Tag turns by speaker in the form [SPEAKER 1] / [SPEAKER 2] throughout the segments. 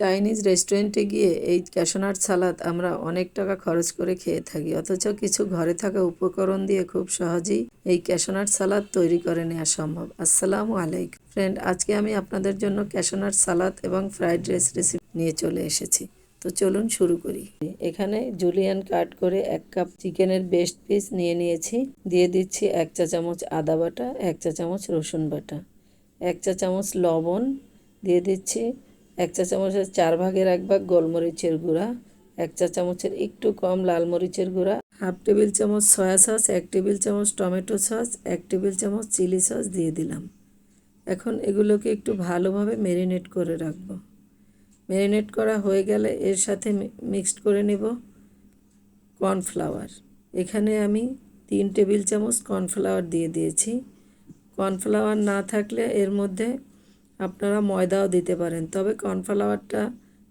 [SPEAKER 1] Chinese রেস্টুরেন্টে গিয়ে এই ক্যাশনাট সালাদ আমরা অনেক টাকা খরচ করে খেয়ে থাকি। অথচ কিছু ঘরে থাকা উপকরণ দিয়ে খুব সহজেই এই ক্যাশনাট সালাদ তৈরি করে নেওয়া সম্ভব। আসসালামু আলাইকুম। ফ্রেন্ড, আজকে আমি আপনাদের জন্য ক্যাশনাট সালাদ এবং ফ্রাইড রাইস রেসিপি নিয়ে চলে এসেছি। তো চলুন শুরু করি। এখানে জুলিয়ান কাট করে এক কাপ চিকেনের বেস্ট পিস নিয়ে নিয়েছি। দিয়ে দিচ্ছি এক চা চামচ আদা বাটা, এক চা চামচ রসুন বাটা, এক চা চামচ লবণ, দিয়ে দিচ্ছি এক চা চামচের চার ভাগের এক ভাগ গোলমরিচের গুঁড়া, এক চা চামচের একটু কম লাল মরিচের গুঁড়া, হাফ টেবিল চামচ সয়া সস, এক টেবিল চামচ টমেটো সস, এক টেবিল চামচ চিলি সস দিয়ে দিলাম। এখন এগুলোকে একটু ভালোভাবে ম্যারিনেট করে রাখব। ম্যারিনেট করা হয়ে গেলে এর সাথে মিক্সড করে নেব কর্নফ্লাওয়ার। এখানে আমি তিন টেবিল চামচ কর্নফ্লাওয়ার দিয়ে দিয়েছি। কর্নফ্লাওয়ার না থাকলে এর মধ্যে আপনারা ময়দাও দিতে পারেন। তবে কর্নফ্লাওয়ারটা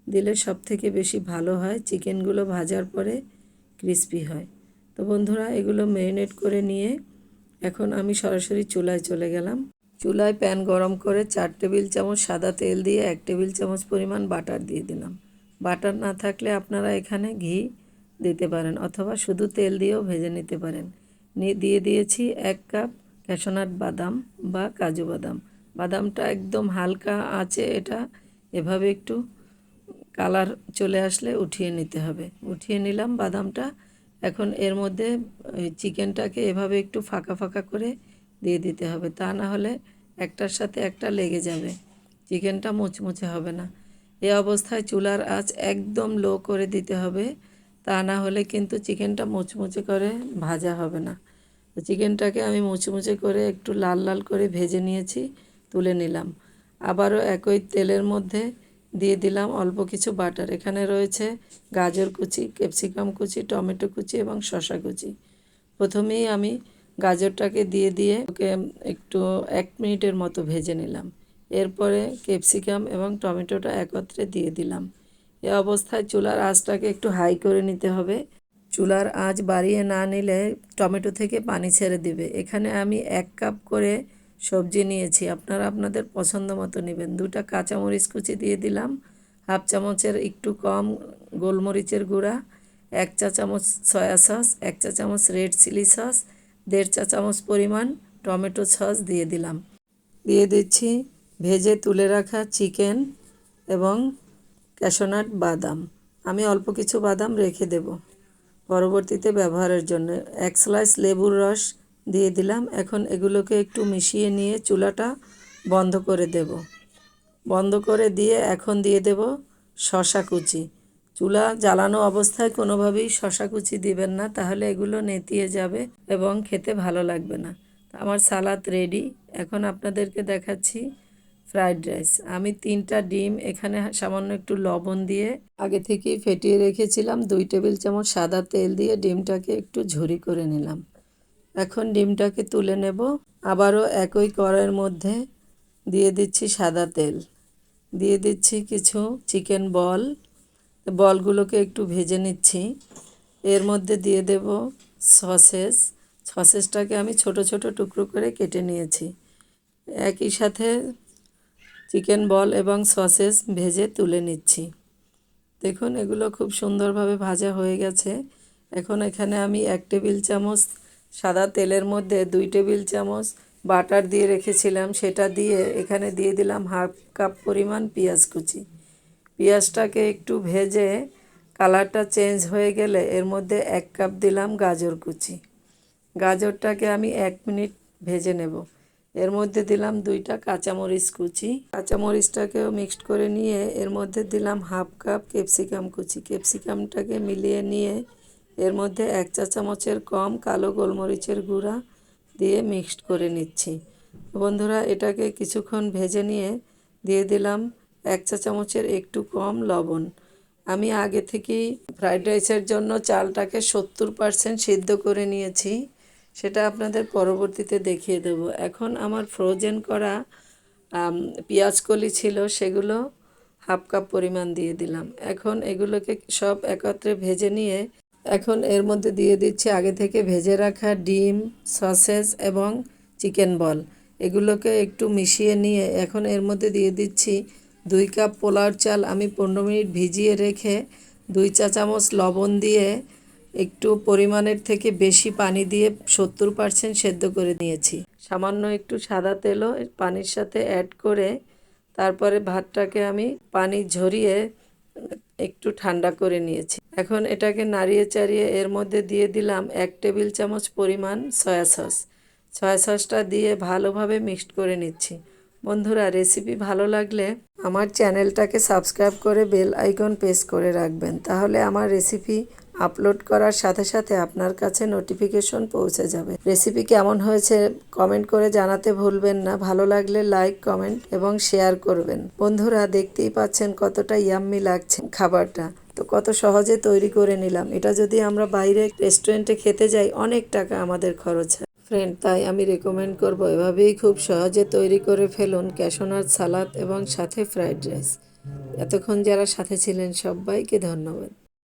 [SPEAKER 1] দিলে সব থেকে বেশি ভালো হয়, চিকেনগুলো ভাজার পরে ক্রিস্পি হয়। তো বন্ধুরা, এগুলো ম্যারিনেট করে নিয়ে এখন আমি সরাসরি চুলায় চলে গেলাম। চুলায় প্যান গরম করে চার টেবিল চামচ সাদা তেল দিয়ে এক টেবিল চামচ পরিমাণ বাটার দিয়ে দিলাম। বাটার না থাকলে আপনারা এখানে ঘি দিতে পারেন অথবা শুধু তেল দিয়েও ভেজে নিতে পারেন। দিয়ে দিয়েছি এক কাপ ক্যাশনাট বাদাম বা কাজু বাদাম। বাদামটা একদম হালকা আছে এটা। এভাবে একটু কালার চলে আসলে উঠিয়ে নিতে হবে। উঠিয়ে নিলাম বাদামটা। এখন এর মধ্যে চিকেনটাকে এভাবে একটু ফাঁকা ফাঁকা করে দিয়ে দিতে হবে। তা না হলে একটার সাথে একটা লেগে যাবে। চিকেনটা মুচমুচে হবে না। এ অবস্থায় চুলার আঁচ একদম লো করে দিতে হবে। তা না হলে কিন্তু চিকেনটা মুচমুচে করে ভাজা হবে না। চিকেনটাকে আমি মুচমুচে করে একটু লাল লাল করে ভেজে নিয়েছি। তুলে নিলাম। আবারও একই তেলের মধ্যে দিয়ে দিলাম অল্প কিছু বাটার। এখানে রয়েছে গাজর কুচি, ক্যাপসিকাম কুচি, টমেটো কুচি এবং শসা কুচি। প্রথমেই আমি গাজরটাকে দিয়ে দিয়ে ওকে একটু এক মিনিটের মতো ভেজে নিলাম। এরপরে ক্যাপসিকাম এবং টমেটোটা একত্রে দিয়ে দিলাম। এ অবস্থায় চুলার আঁচটাকে একটু হাই করে নিতে হবে। চুলার আঁচ বাড়িয়ে না নিলে টমেটো থেকে পানি ছেড়ে দিবে। এখানে আমি এক কাপ করে সবজি নিয়েছি। আপনারা আপনাদের পছন্দ মতো নেবেন। দুটা কাঁচামরিচ কুচি দিয়ে দিলাম। হাফ চামচের একটু কম গোলমরিচের গুঁড়া, এক চা চামচ সয়া সস, এক চা চামচ রেড চিলি সস, দেড় চা চামচ পরিমাণ টমেটো সস দিয়ে দিলাম। দিয়ে দিচ্ছি ভেজে তুলে রাখা চিকেন এবং ক্যাশোনাট বাদাম। আমি অল্প কিছু বাদাম রেখে দেব পরবর্তীতে ব্যবহারের জন্য। এক স্লাইস লেবুর রস দিয়ে দিলাম। এখন এগুলোকে একটু মিশিয়ে নিয়ে চুলাটা বন্ধ করে দেব। বন্ধ করে দিয়ে এখন দিয়ে দেব শশা কুচি। চুলা জ্বালানো অবস্থায় কোনোভাবেই শশা কুচি দিবেন না, তাহলে এগুলো নেতিয়ে যাবে এবং খেতে ভালো লাগবে না। আমার সালাদ রেডি এখন আপনাদেরকে দেখাচ্ছি ফ্রাইড রাইস আমি তিনটা ডিম, এখানে সামান্য একটু লবণ দিয়ে আগে থেকেই ফেটিয়ে রেখেছিলাম। দুই টেবিল চামচ সাদা তেল দিয়ে ডিমটাকে একটু ঝুরি করে নিলাম। এখন ডিমটাকে তুলে নেব। আবারও একই কড়াইয়ের মধ্যে দিয়ে দিচ্ছি সাদা তেল। দিয়ে দিচ্ছি কিছু চিকেন বল। বলগুলোকে একটু ভেজে নিচ্ছি। এর মধ্যে দিয়ে দেব সসেস। সসেসটাকে আমি ছোট ছোট টুকরো করে কেটে নিয়েছি। একই সাথে চিকেন বল এবং সসেস ভেজে তুলে নিচ্ছি। দেখুন, এগুলো খুব সুন্দরভাবে ভাজা হয়ে গেছে। এখন এখানে আমি এক টেবিল চামচ সাদা তেলের মধ্যে দুই টেবিল চামচ বাটার দিয়ে রেখেছিলাম। সেটা দিয়ে এখানে দিয়ে দিলাম হাফ কাপ পরিমাণ পেঁয়াজ কুচি। পেঁয়াজটাকে একটু ভেজে কালারটা চেঞ্জ হয়ে গেলে এর মধ্যে এক কাপ দিলাম গাজর কুচি। গাজরটাকে আমি এক মিনিট ভেজে নেব। এর মধ্যে দিলাম দুইটা কাঁচামরিচ কুচি। কাঁচামরিচটাকেও মিক্সড করে নিয়ে এর মধ্যে দিলাম হাফ কাপ ক্যাপসিকাম কুচি। ক্যাপসিকামটাকে মিলিয়ে নিয়ে এর মধ্যে এক চা চামচের কম কালো গোলমরিচের গুঁড়া দিয়ে মিক্সড করে নিচ্ছি। বন্ধুরা, এটাকে কিছুক্ষণ ভেজে নিয়ে দিয়ে দিলাম এক চা চামচের একটু কম লবণ। আমি আগে থেকেই ফ্রাইড রাইসের জন্য চালটাকে সত্তর পারসেন্ট সিদ্ধ করে নিয়েছি। সেটা আপনাদের পরবর্তীতে দেখিয়ে দেব। এখন আমার ফ্রোজেন করা পেঁয়াজকলি ছিল, সেগুলো হাফ কাপ পরিমাণ দিয়ে দিলাম। এখন এগুলোকে সব একত্রে ভেজে নিয়ে এখন এর মধ্যে দিয়ে দিচ্ছি আগে থেকে ভেজে রাখা ডিম সসেস এবং চিকেন বল। এগুলোকে একটু মিশিয়ে নিয়ে এখন এর মধ্যে দিয়ে দিচ্ছি দুই কাপ পোলাওর চাল। আমি পনেরো মিনিট ভিজিয়ে রেখে দুই চা চামচ লবণ দিয়ে একটু পরিমাণের থেকে বেশি পানি দিয়ে সত্তর পার্সেন্ট সেদ্ধ করে নিয়েছি। সামান্য একটু সাদা তেলও পানির সাথে অ্যাড করে তারপরে ভাতটাকে আমি পানি ঝরিয়ে একটু ঠান্ডা করে নিয়েছি। এখন এটাকে নাড়িয়ে চাড়িয়ে এর মধ্যে দিয়ে দিলাম এক টেবিল চামচ পরিমাণ সয়া সস। সয়া সসটা দিয়ে ভালোভাবে মিক্সড করে নিচ্ছি। বন্ধুরা, রেসিপি ভালো লাগলে আমার চ্যানেলটাকে সাবস্ক্রাইব করে বেল আইকন প্রেস করে রাখবেন। তাহলে আমার রেসিপি আপলোড করার সাথে সাথে আপনার কাছে নোটিফিকেশন পৌঁছে যাবে। রেসিপি কেমন হয়েছে কমেন্ট করে জানাতে ভুলবেন না। ভালো লাগলে লাইক কমেন্ট এবং শেয়ার করবেন। বন্ধুরা, দেখতেই পাচ্ছেন কতটা ইয়াম্মি লাগছে খাবারটা। তো কত সহজে তৈরি করে নিলাম। এটা যদি আমরা বাইরে রেস্টুরেন্টে খেতে যাই, অনেক টাকা আমাদের খরচ হয়। ফ্রেন্ড তাই আমি রেকমেন্ড করব এভাবেই খুব সহজে তৈরি করে ফেলুন ক্যাশোনার সালাদ এবং সাথে ফ্রাইড রাইস এতক্ষণ যারা সাথে ছিলেন সবাইকে ধন্যবাদ।